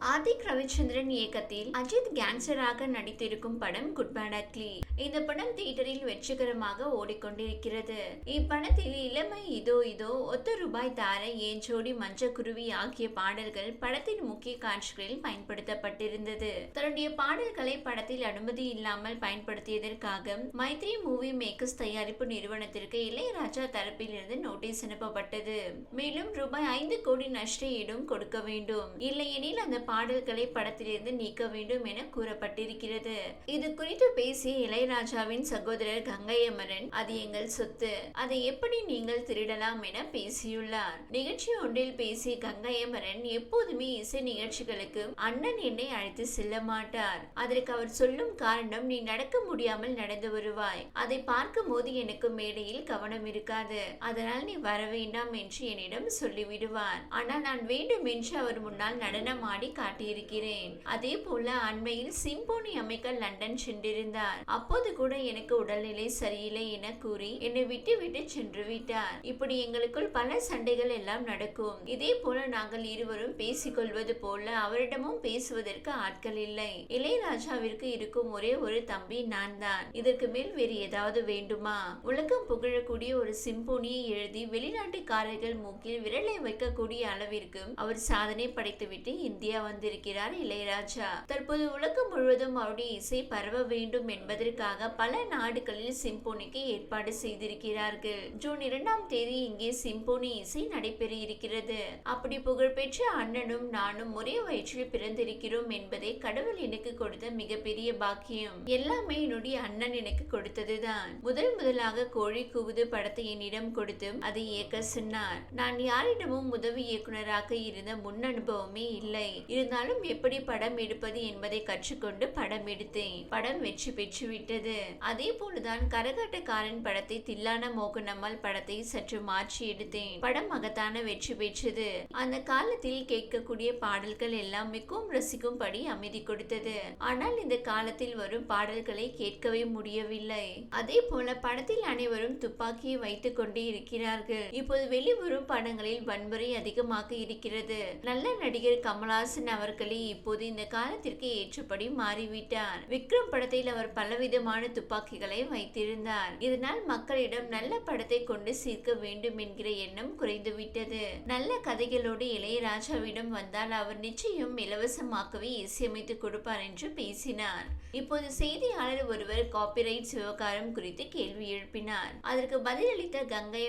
ஆதிக் ரவிச்சந்திரன் இயக்கத்தில் அஜித் கேங்ஸ்டராக நடித்திருக்கும் படம் good bad ugly இந்த படம் தியேட்டரில் வெற்றிகரமாக ஓடிக்கொண்டிருக்கிறது. இப்படத்தில் இளமை இதோ இதோ ஒத்த ரூபாய் தார ஏன் ஜோடி மஞ்ச குருவி ஆகிய பாடல்கள் படத்தின் முக்கிய காட்சிகளில் பயன்படுத்தப்பட்டிருந்தது. தன்னுடைய பாடல்களை படத்தில் அனுமதி இல்லாமல் பயன்படுத்தியதற்காக மைத்ரி மூவி மேக்கர்ஸ் தயாரிப்பு நிறுவனத்திற்கு இளையராஜா தரப்பில் இருந்து நோட்டீஸ் அனுப்பப்பட்டது. மேலும் ரூபாய் ஐந்து கோடி நஷ்ட ஈடும் கொடுக்க வேண்டும். இல்லையெனில் அந்த பாடல்களை படத்திலிருந்து நீக்க வேண்டும் என கூறப்பட்டிருக்கிறது. இது குறித்து பேசிய இளையராஜாவின் சகோதரர் கங்கை அமரன் அது எங்கள் சொத்து. அதை எப்படி நீங்கள் திருடலாம் என பேசியுள்ளார். நிகழ்ச்சி ஒன்றில் பேசிய கங்கை அமரன் எப்போதுமே இசை நிகழ்ச்சிகளுக்கு அண்ணன் என்னை அழைத்து செல்ல மாட்டார். அதற்கு அவர் சொல்லும் காரணம் நீ நடக்க முடியாமல் நடந்து வருவாய். அதை பார்க்கும் போது எனக்கு மேடையில் கவனம் இருக்காது. அதனால் நீ வர வேண்டாம் என்று என்னிடம் சொல்லிவிடுவார். ஆனால் நான் வேண்டும் என்று அவர் முன்னால் நடனம் ஆடி காட்டியிருக்கிறேன். அதே போல அண்மையில் சிம்போனி அமைக்க லண்டன் சென்றிருந்தார். அப்போது கூட எனக்கு உடல்நிலை சரியில்லை என கூறி என்னை விட்டு விட்டு சென்று விட்டார். இப்படி எங்களுக்குள் பல சண்டைகள் எல்லாம் நடக்கும். இதே போல நாங்கள் இருவரும் பேசிக்கொள்வது போல அவரிடமும் பேசுவதற்கு ஆட்கள் இல்லை. இளையராஜாவிற்கு இருக்கும் ஒரே ஒரு தம்பி நான் தான் இதற்கு மேல் வேறு ஏதாவது வேண்டுமா? உலகம் புகழக்கூடிய ஒரு சிம்போனியை எழுதி வெளிநாட்டுக்காரர்கள் மூக்கில் விரலை வைக்கக்கூடிய அளவிற்கு அவர் சாதனை படைத்துவிட்டு இந்தியா வந்திருக்கிறார் இளையராஜா. தற்போது உலகம் முழுவதும் அவருடைய இசை பரவ வேண்டும் என்பதற்காக பல நாடுகளில் சிம்போனிக்கு ஏற்பாடு செய்திருக்கிறார்கள். ஜூன் இரண்டாம் தேதி இங்கே சிம்போனி இசை நடைபெற இருக்கிறது. அப்படி புகழ்பெற்ற அண்ணனும் நானும் ஒரே வயிற்றில் பிறந்திருக்கிறோம் என்பதை கடவுள் எனக்கு கொடுத்த மிகப்பெரிய பாக்கியம். எல்லாமே என்னுடைய அண்ணன் எனக்கு கொடுத்ததுதான். முதல் முதலாக கோழி கூவுது படத்தை என்னிடம் கொடுத்து அதை இயக்க சொன்னார். நான் யாரிடமும் உதவி இயக்குனராக இருந்த முன் அனுபவமே இல்லை. இருந்தாலும் எப்படி படம் எடுப்பது என்பதை கற்றுக்கொண்டு படம் எடுத்தேன் படம் வெற்றி பெற்று விட்டது அதே போலதான் கரகாட்டக்காரன் படத்தை தில்லான மோகனம்மாள் படத்தை சற்று மாற்றி எடுத்தேன். படம் மகத்தான வெற்றி பெற்றது. அந்த காலத்தில் கேட்கக்கூடிய பாடல்கள் எல்லாம் மிகவும் ரசிக்கும்படி அமைதி கொடுத்தது. ஆனால் இந்த காலத்தில் வரும் பாடல்களை கேட்கவே முடியவில்லை. அதே போல படத்தில் அனைவரும் துப்பாக்கியை வைத்துக் கொண்டே இருக்கிறார்கள். இப்போது வெளிவரும் படங்களில் வன்முறை அதிகமாக இருக்கிறது. நல்ல நடிகர் கமலஹாசன் அவர்களே இப்போது இந்த காலத்திற்கு ஏற்றபடி மாறிவிட்டார். விக்ரம் படத்தில் அவர் பலவிதமான துப்பாக்கிகளை வைத்திருந்தார். இதனால் மக்களிடம் நல்ல படத்தை கொண்டு சேர்க்க வேண்டும் என்கிற எண்ணம் குறைந்துவிட்டது. நல்ல கதைகளோடு இளையராஜாவிடம் வந்தால் அவர் நிச்சயம் இலவசமாக்கவே இசையமைத்து கொடுப்பார் என்று பேசினார். இப்போது செய்தியாளர் ஒருவர் காப்பிரைட் விவகாரம் குறித்து கேள்வி எழுப்பினார். அதற்கு பதிலளித்த கங்கை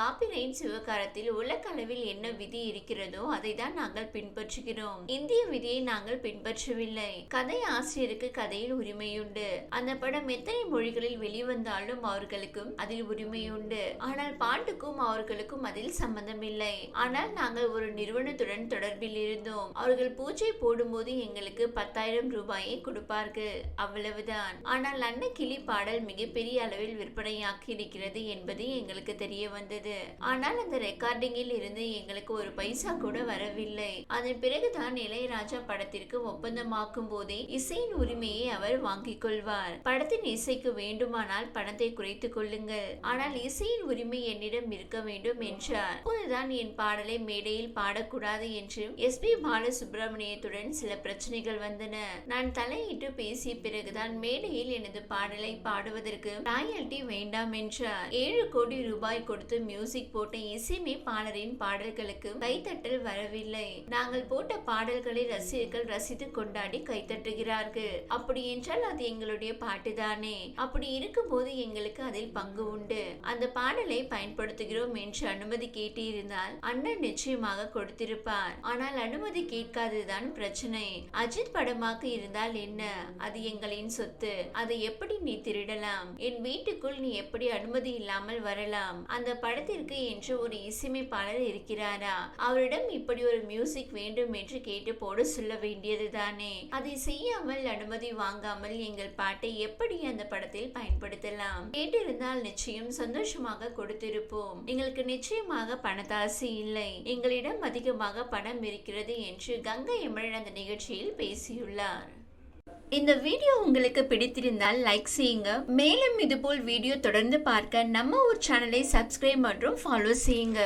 காப்பிரைட் காப்பிரைட்ஸ் விவகாரத்தில் உலக அளவில் என்ன விதி இருக்கிறதோ அதை தான் நாங்கள் பின்பற்றுகிறோம். இந்திய விதியை நாங்கள் பின்பற்றவில்லை. கதை ஆசிரியருக்கு கதையில் உரிமையுண்டு. அந்த படம் எத்தனை மொழிகளில் வெளிவந்தாலும் அவர்களுக்கும் அதில் உரிமையுண்டு. ஆனால் பாண்டுக்கும் அவர்களுக்கும் அதில் சம்பந்தம் இல்லை ஆனால் நாங்கள் ஒரு நிறுவனத்துடன் தொடர்பில் இருந்தோம். அவர்கள் பூஜை போடும்போது எங்களுக்கு பத்தாயிரம் ரூபாயை கொடுப்பார்கள். அவ்வளவுதான். ஆனால் அன்ன கிளி பாடல் மிகப்பெரிய அளவில் விற்பனையாக்கி இருக்கிறது என்பது எங்களுக்கு தெரிய வந்தது. ஆனால் அந்த ரெக்கார்டிங்கில் இருந்து எங்களுக்கு ஒரு பைசா கூட வரவில்லை. அதன் பிறகுதான் இளையராஜா படத்திற்கு ஒப்பந்தமாக்கும் போதே இசையின் உரிமையை அவர் வாங்கிக் கொள்வார். படத்தின் இசைக்கு வேண்டுமானால் பணத்தை குறைத்துக் கொள்ளுங்கள். ஆனால் இசையின் உரிமை என்னிடம் இருக்க வேண்டும் என்றார். அப்போதுதான் என் பாடலை மேடையில் பாடக்கூடாது என்று எஸ் பி பாலசுப்ரமணியத்துடன் சில பிரச்சனைகள் வந்தன. நான் தலையிட்டு பேசிய பிறகுதான் மேடையில் எனது பாடலை பாடுவதற்கு ராயல்டி வேண்டாம் என்றார். ஏழு கோடி ரூபாய் கொடுத்து மியூசிக் போட்ட இசையமைப்பாளரின் பாடல்களுக்கு கைத்தட்டல் வரவில்லை. நாங்கள் போட்ட பாடல்களை ரசிகர்கள் ரசித்து கொண்டாடி கைத்தட்டுகிறார்கள். அப்படி என்றால் அது எங்களுடைய பாட்டுதானே. அப்படி இருக்கும்போது எங்களுக்கு அதில் பங்கு உண்டு. அந்த பாடலை பயன்படுத்துகிறோம் என்று அனுமதி கேட்டிருந்தால் அண்ணன் நிச்சயமாக கொடுத்திருப்பார். ஆனால் அனுமதி கேட்காததுதான் பிரச்சனை. அஜித் படமாக இருந்தால் என்ன? அது எங்களின் சொத்து. அதை எப்படி நீ திருடலாம்? என் வீட்டுக்குள் நீ எப்படி அனுமதி இல்லாமல் வரலாம்? அந்த படத்திற்கு என்று ஒரு இசையமைப்பாளர் இருக்கிறாரா? அவரிடம் இப்படி ஒரு மியூசிக் வேண்டும் என்று கேட்டு போட சொல்ல வேண்டியது தானே? அதை செய்யாமல் அனுமதி வாங்காமல் எங்கள் பாட்டை எப்படி அந்த படத்தில் பயன்படுத்தலாம்? கேட்டிருந்தால் நிச்சயம் சந்தோஷமாக கொடுத்திருப்போம். எங்களுக்கு நிச்சயமாக பணத்தாசி இல்லை. எங்களிடம் அதிகமாக பணம் இருக்கிறது என்று கங்கை எமழன் அந்த நிகழ்ச்சியில் பேசியுள்ளார். இந்த வீடியோ உங்களுக்கு பிடித்திருந்தால் லைக் செய்யுங்க. மேலும் இதுபோல் வீடியோ தொடர்ந்து பார்க்க நம்ம ஒரு சேனலை சப்ஸ்கிரைப் மற்றும் ஃபாலோ செய்யுங்க.